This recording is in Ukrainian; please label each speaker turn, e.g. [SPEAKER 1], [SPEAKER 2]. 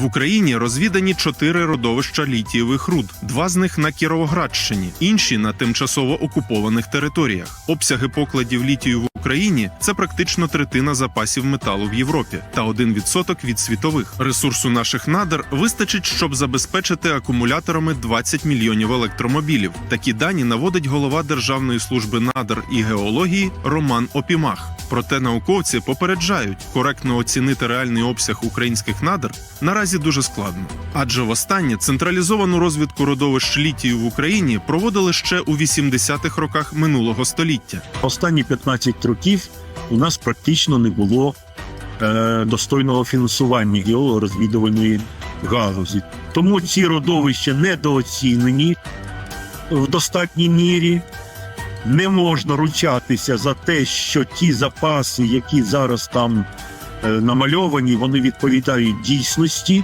[SPEAKER 1] В Україні розвідані чотири родовища літієвих руд. Два з них на Кіровоградщині, інші на тимчасово окупованих територіях. Обсяги покладів літію в Україні це практично третина запасів металу в Європі та 1% від світових. Ресурсу наших надр вистачить, щоб забезпечити акумуляторами 20 мільйонів електромобілів. Такі дані наводить голова Державної служби надр і геології Роман Опімах. Проте науковці попереджають, коректно оцінити реальний обсяг українських надр наразі дуже складно. Адже востаннє централізовану розвідку родовищ літію в Україні проводили ще у 80-х роках минулого століття.
[SPEAKER 2] Останні 15 років у нас практично не було е, достойного фінансування геологорозвідувальної галузі. Тому ці родовища недооцінені в достатній мірі. Не можна ручатися за те, що ті запаси, які зараз там е, намальовані, вони відповідають дійсності.